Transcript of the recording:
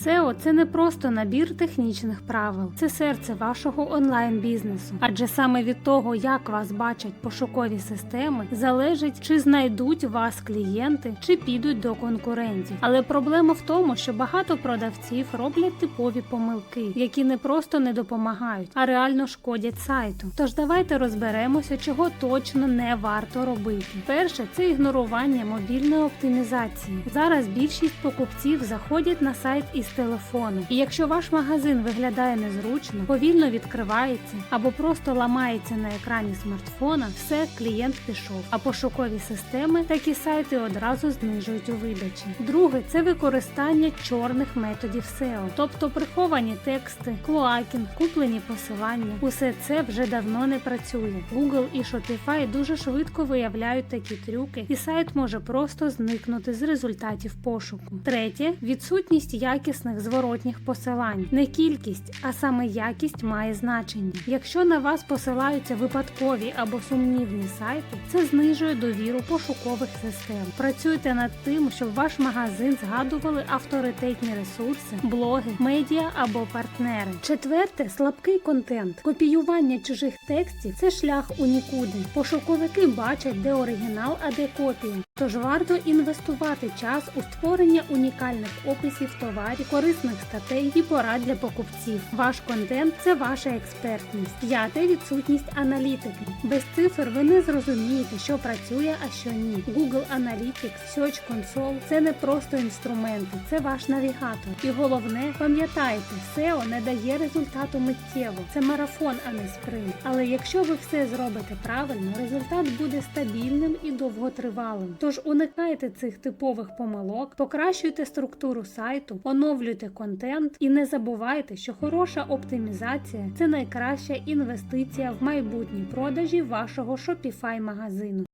SEO – це не просто набір технічних правил, це серце вашого онлайн-бізнесу. Адже саме від того, як вас бачать пошукові системи, залежить, чи знайдуть вас клієнти, чи підуть до конкурентів. Але проблема в тому, що багато продавців роблять типові помилки, які не просто не допомагають, а реально шкодять сайту. Тож давайте розберемося, чого точно не варто робити. Перше це ігнорування мобільної оптимізації. Зараз більшість покупців заходять на сайт із телефону. І якщо ваш магазин виглядає незручно, повільно відкривається або просто ламається на екрані смартфона, все клієнт пішов. А пошукові системи такі сайти одразу знижують у видачі. Друге це використання чорних методів SEO, тобто приховані тексти, клоакінг, куплені посилання. Усе це вже давно не працює. Google і Shopify дуже швидко виявляють такі трюки, і сайт може просто зникнути з результатів пошуку. Третє відсутність якісних зворотніх посилань. Не кількість, а саме якість має значення. Якщо на вас посилаються випадкові або сумнівні сайти, це знижує довіру пошукових систем. Працюйте над тим, щоб ваш магазин згадували авторитетні ресурси, блоги, медіа або партнери. Четверте слабкий контент. Копіювання чужих текстів це шлях у нікуди. Пошуковики бачать, де оригінал, а де копія. Тож варто інвестувати час у створення унікальних описів товарів, корисних статей і порад для покупців. Ваш контент це ваша експертність. П'яте відсутність аналітики. Без цифр ви не зрозумієте, що працює, а що ні. Google Analytics, Search Console – це не просто інструменти, це ваш навігатор. І головне, пам'ятайте, SEO не дає результату миттєво. Це марафон, а не спринт. Але якщо ви все зробите правильно, результат буде стабільним і довготривалим. Тож уникайте цих типових помилок, покращуйте структуру сайту, оновлюйте контент і не забувайте, що хороша оптимізація це найкраща інвестиція в майбутні продажі вашого Shopify магазину.